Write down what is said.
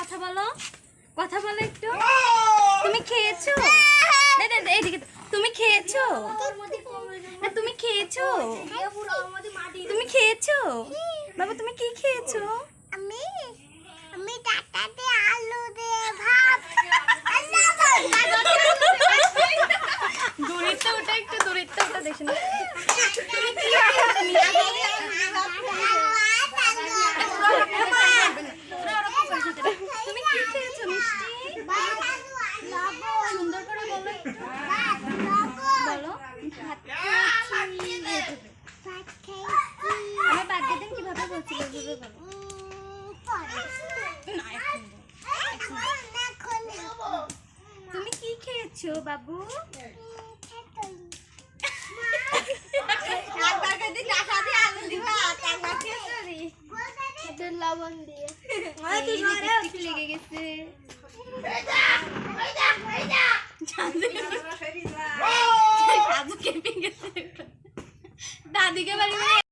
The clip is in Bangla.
কথা বলো। কথা বলো একটু। তুমি খেয়েছো? দে, দে, এইদিকে তুমি খেয়েছো? না, তুমি খেয়েছো? তুমি খেয়েছো? বাবা তুমি কি খেয়েছো? আমি আমি আলু দিয়ে ভাত। দূরিত্ব ওটা একটু দূরিত্ব ওটা দেখে তুমি কি খেয়েছো মিষ্টি সুন্দর করে বলো একটু বলো ভাত খেয়েছি আমার বার্থডে দিন কীভাবে বলছিল? ওইভাবে বলো না এখন বলো। তুমি কি খেয়েছো বাবু? লবণ দিয়ে। লেগে গেছে। দাদু কেঁপে গেছে। দাদিকে বাড়ি